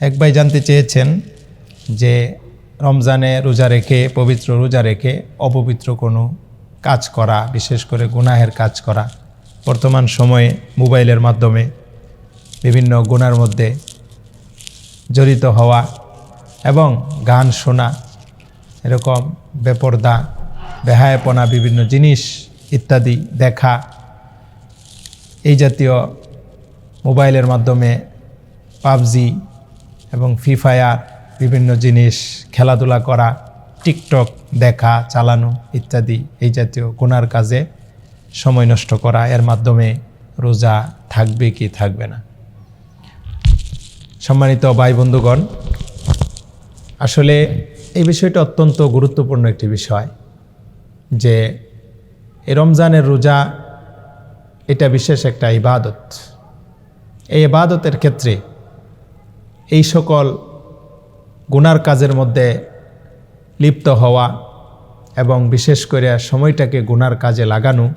এক ভাই জানতে চেয়েছেন যে রমজানে রোজা রেখে, পবিত্র রোজা রেখে অপবিত্র কোনো কাজ করা, বিশেষ করে গুনাহের কাজ করা, বর্তমান সময়ে মোবাইলের মাধ্যমে বিভিন্ন গুনার মধ্যে জড়িত হওয়া এবং গান শোনা, এরকম বেপর্দা, বেহায়াপনা, বিভিন্ন জিনিস ইত্যাদি দেখা এই জাতীয় মোবাইলের মাধ্যমে পাবজি এবং ফ্রি ফায়ার বিভিন্ন জিনিস, খেলাধুলা করা, টিকটক দেখা, চালানো ইত্যাদি এই জাতীয় গুনার কাজে সময় নষ্ট করা, এর মাধ্যমে রোজা থাকবে কি থাকবে না। সম্মানিত ভাই বন্ধুগণ, আসলে এই বিষয়টা অত্যন্ত গুরুত্বপূর্ণ একটি বিষয় যে রমজানের রোজা এটা বিশেষ একটা ইবাদত। এই ইবাদতের ক্ষেত্রে এই সকল গুনার কাজের মধ্যে লিপ্ত হওয়া এবং বিশেষ করে সময়টাকে গুনার কাজে লাগানো,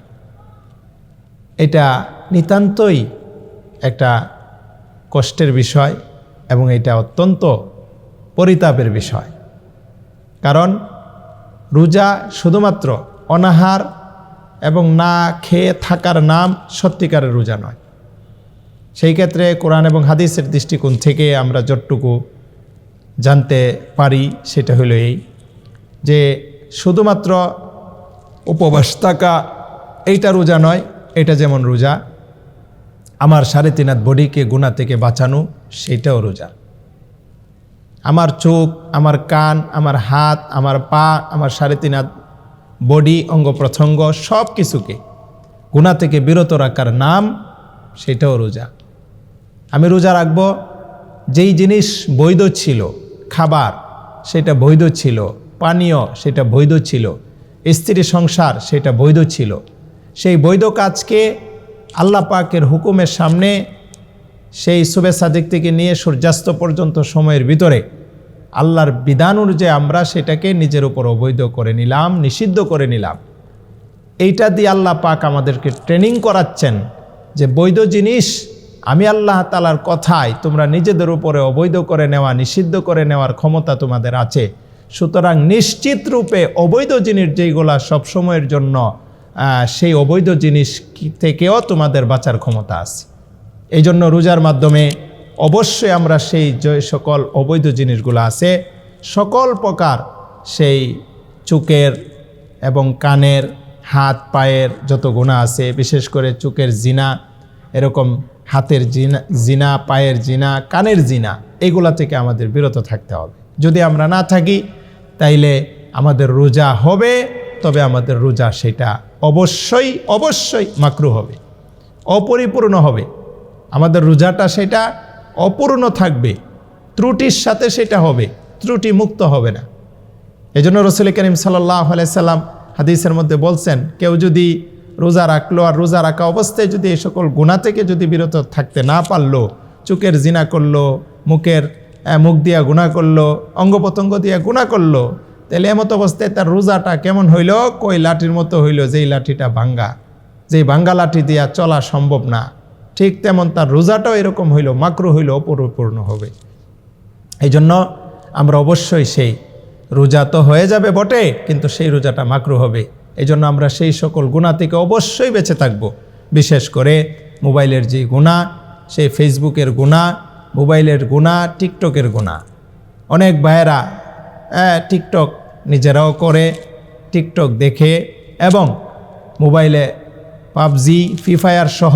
এটা নিতান্তই একটা কষ্টের বিষয় এবং এটা অত্যন্ত পরিতাপের বিষয়। কারণ রোজা শুধুমাত্র অনাহার এবং না খেয়ে থাকার নাম সত্যিকারের রোজা নয়। সেই ক্ষেত্রে কোরআন এবং হাদিসের দৃষ্টিকোণ থেকে আমরা যতটুকু জানতে পারি সেটা হলো এই যে শুধুমাত্র উপবাস থাকা এইটা রোজা নয়, এটা যেমন রোজা, আমার সাড়ে তিন হাত বডিকে গুণা থেকে বাঁচানো সেটাও রোজা। আমার চোখ, আমার কান, আমার হাত, আমার পা, আমার সাড়ে তিন হাত বডি, অঙ্গ প্রত্যঙ্গ সব কিছুকে গুণা থেকে বিরত রাখার নাম সেটাও রোজা। আমি রোজা রাখব। যেই জিনিস বৈধ ছিল, খাবার, সেটা বৈধ ছিল, পানীয়, সেটা বৈধ ছিল স্ত্রী সংসার, সেটা বৈধ ছিল। সেই বৈধ কাজকে আল্লাহ পাকের হুকুমের সামনে সেই শুভে সাদিক থেকে নিয়ে সূর্যাস্ত পর্যন্ত সময়ের ভিতরে আল্লাহর বিধান অনুযায়ী আমরা সেটাকে নিজের উপর অবৈধ করে নিলাম, নিষিদ্ধ করে নিলাম। এইটা দিয়ে আল্লাহ পাক আমাদেরকে ট্রেনিং করাচ্ছেন যে বৈধ জিনিস আমি আল্লাহ তালার কথায় তোমরা নিজেদের উপরে অবৈধ করে নেওয়া, নিষিদ্ধ করে নেওয়ার ক্ষমতা তোমাদের আছে। সুতরাং নিশ্চিত রূপে অবৈধ জিনিস যেইগুলা সবসময়ের জন্য সেই অবৈধ জিনিস থেকেও তোমাদের বাঁচার ক্ষমতা আছে। এই জন্য রোজার মাধ্যমে অবশ্যই আমরা সেই যে সকল অবৈধ জিনিসগুলো আছে, সকল প্রকার সেই চুকের এবং কানের, হাত, পায়ের যত গুণা আছে, বিশেষ করে চুকের জিনা, এরকম হাতের জিনা জিনা, পায়ের জিনা, কানের জিনা, এগুলা থেকে আমাদের বিরত থাকতে হবে। যদি আমরা না থাকি, তাইলে আমাদের রোজা হবে, তবে আমাদের রোজা সেটা অবশ্যই অবশ্যই মাকরু হবে, অপরিপূর্ণ হবে। আমাদের রোজাটা সেটা অপূর্ণ থাকবে, ত্রুটির সাথে সেটা হবে, ত্রুটি মুক্ত হবে না। এই জন্য রসুল করিম সাল্লাহ আলাইসাল্লাম হাদিসের মধ্যে বলছেন, কেউ যদি রোজা রাখল আর রোজা রাখা অবস্থায় যদি এই সকল গুণা থেকে যদি বিরত থাকতে না পারল চুকের জিনা করল, মুখের মুখ দিয়া গুণা করল অঙ্গ প্রত্যঙ্গ দিয়া গুণা করল, তাহলে এমত অবস্থায় তার রোজাটা কেমন হইল? কই লাঠির মতো হইল যেই লাঠিটা ভাঙ্গা। যেই ভাঙ্গা লাঠি দিয়া চলা সম্ভব না। ঠিক তেমন তার রোজাটাও এরকম হইল, মাকরু হইল, অপরিপূর্ণ হবে। এই জন্য আমরা অবশ্যই সেই রোজা তো হয়ে যাবে বটে, কিন্তু সেই রোজাটা মাকরু হবে। এই জন্য আমরা সেই সকল গুণা থেকে অবশ্যই বেঁচে থাকব। বিশেষ করে মোবাইলের যে গুণা সেই ফেসবুকের গুণা মোবাইলের গুণা টিকটকের গুণা। অনেক ভাইয়েরা হ্যাঁ, টিকটক নিজেরাও করে টিকটক দেখে এবং মোবাইলে পাবজি ফ্রি ফায়ার সহ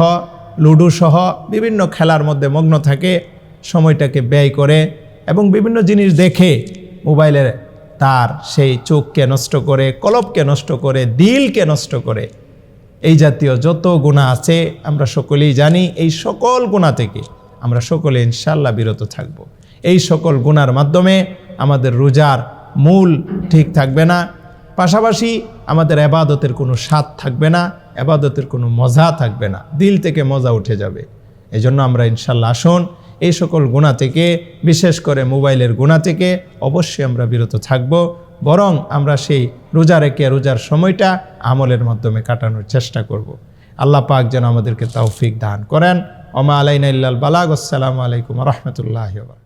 লুডো সহ বিভিন্ন খেলার মধ্যে মগ্ন থাকে সময়টাকে ব্যয় করে এবং বিভিন্ন জিনিস দেখে মোবাইলের তার সেই চোখকে নষ্ট করে, কলবকে নষ্ট করে, দিলকে নষ্ট করে। এই জাতীয় যত গুণা আছে, আমরা সকলেই জানি এই সকল গুণা থেকে আমরা সকলে ইনশাল্লাহ বিরত থাকব। এই সকল গুণার মাধ্যমে আমাদের রোজার মূল ঠিক থাকবে না। পাশাপাশি আমাদের আবাদতের কোনো স্বাদ থাকবে না আবাদতের কোনো মজা থাকবে না। দিল থেকে মজা উঠে যাবে। এই জন্য আমরা ইনশাল্লাহ আসুন এই সকল গুণা থেকে, বিশেষ করে মোবাইলের গুণা থেকে, অবশ্যই আমরা বিরত থাকব। বরং আমরা সেই রোজা রেখে রোজার সময়টা আমলের মাধ্যমে কাটানোর চেষ্টা করব। আল্লাহ পাক যেন আমাদেরকে তাওফিক দান করেন। অমা আলাইনা বালাগ। আসসালামু আলাইকুম রহমতুল্লাহ